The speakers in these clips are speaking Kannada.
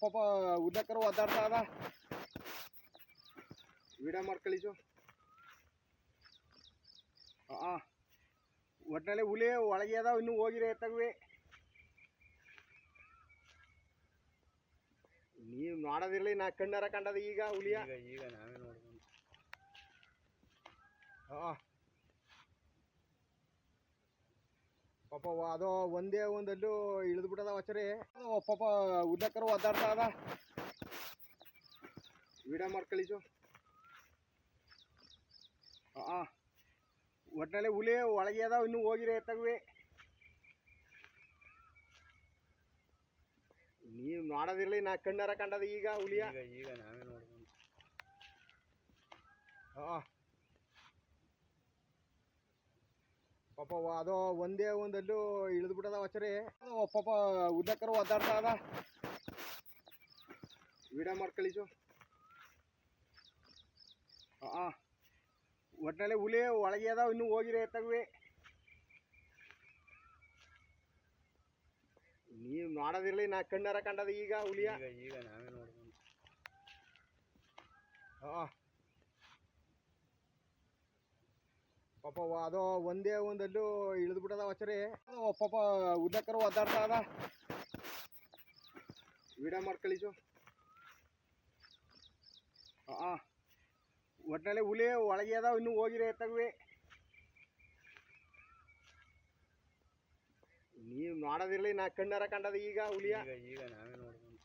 ಪಾಪ ಉದ್ದಕ್ಕರು ಒದ್ದಾಡ್ತಾ ಅದ. ವಿಡಿಯೋ ಮಾಡಿ ಕಳಿಸು ಹಾಂ ಒಟ್ಟಿನಲ್ಲಿ ಹುಲಿ ಒಳಗೆ ಅದಾವ ಇನ್ನೂ ಹೋಗಿರೋ ಎತ್ತಗವೆ ನೀವು ನೋಡೋದಿರಲಿ ನಾ ಕಣ್ಣಾರ ಕಂಡದ ಈಗ ಹುಲಿಯ. ಈಗ ಈಗ ನಾವೇ ನೋಡ್ಬೋದು. ಹಾಂ ಪಾಪ ಅದೋ ಒಂದೇ ಒಂದಲ್ಲೂ ಇಳಿದು ಬಿಟ್ಟದ ವಚರಿ ಪಾಪ ಉದ್ದಕ್ಕರು ಒದ್ದಾಡ್ತಾ ಅದ. ವಿಡಿಯೋ ಮಾಡಿ ಕಳಿಸು. ಹಾಂ ಒಟ್ಟಿನಲ್ಲಿ ಹುಲಿ ಒಳಗೆ ಅದಾವ ಇನ್ನೂ ಹೋಗಿರ ಎತ್ತಗವೆ ನೀವು ನೋಡೋದಿರಲಿ ನಾ ಕಣ್ಣಾರ ಕಂಡದ ಈಗ ಹುಲಿಯ. ಈಗ ಈಗ ನಾವೇ ನೋಡ್ಬೋದು. ಹಾಂ ಪಾಪ ಅದೋ ಒಂದೇ ಒಂದಲ್ಲೂ ಇಳಿದು ಬಿಟ್ಟದ ವಚರಿ ಪಾಪ ಉದ್ದಕ್ಕರು ಒದ್ದಾಡ್ತಾ ಅದ. ವಿಡಿಯೋ ಮಾಡಿ ಕಳಿಸು. ಹಾಂ ಒಟ್ಟಿನಲ್ಲಿ ಹುಲಿ ಒಳಗೆ ಅದಾವ ಇನ್ನೂ ಹೋಗಿರ ಎತ್ತಗವೆ ನೀವು ನೋಡೋದಿರ್ಲಿ ನಾ ಕಣ್ಣಾರ ಕಂಡದ ಈಗ ಹುಲಿಯ. ಈಗ ಈಗ ನಾವೇ ನೋಡ್ಬೋದು. ಹಾಂ ಪಾಪ ಅದು ಒಂದೇ ಒಂದಲ್ಲೂ ಇಳಿದು ಬಿಟ್ಟದ ವಚರಿ ಪಾಪ ಉದ್ದಕ್ಕರು ಒದ್ದಾಡ್ತಾ ಅದ. ವಿಡಿಯೋ ಮಾಡಿ ಕಳಿಸು. ಹಾಂ ಒಟ್ಟಿನಲ್ಲಿ ಹುಲಿ ಒಳಗೆ ಅದಾವ ಇನ್ನೂ ಹೋಗಿರ ಎತ್ತಗವೆ ನೀವು ನೋಡೋದಿರಲಿ ನಾ ಕಣ್ಣಾರ ಕಂಡದ ಈಗ ಹುಲಿಯ. ಈಗ ನಾವೇ ನೋಡ್ಬೋದು.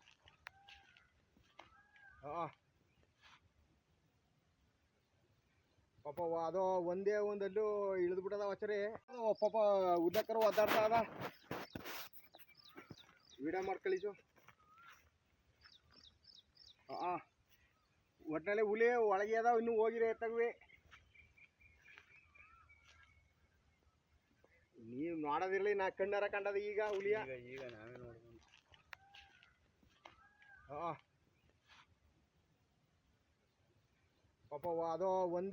ಹಾಂ ಪಾಪ ಅದೋ ಒಂದೇ ಒಂದಲ್ಲೂ ಇಳಿದು ಬಿಟ್ಟದ ವಚರಿ ಪಾಪ ಉದ್ದಕ್ಕರು ಒದ್ದಾಡ್ತಾ ಅದ. ವಿಡಿಯೋ ಮಾಡ್ಕೊಳ್ಳಿಸು ಹಾಂ ಒಟ್ಟಿನಲ್ಲಿ ಹುಲಿ ಒಳಗೆ ಅದಾವ ಇನ್ನೂ ಹೋಗಿರಿ ಎತ್ತಾಗವಿ. ನೀವು ನೋಡೋದಿರಲಿ ನಾ ಕಣ್ಣಾರ ಕಂಡದ ಈಗ ಹುಲಿಯ. ಈಗ ನಾವೇ ನೋಡ್ಬೋದು. ಹಾಂ ಪಾಪ ಅದು ಒಂದೇ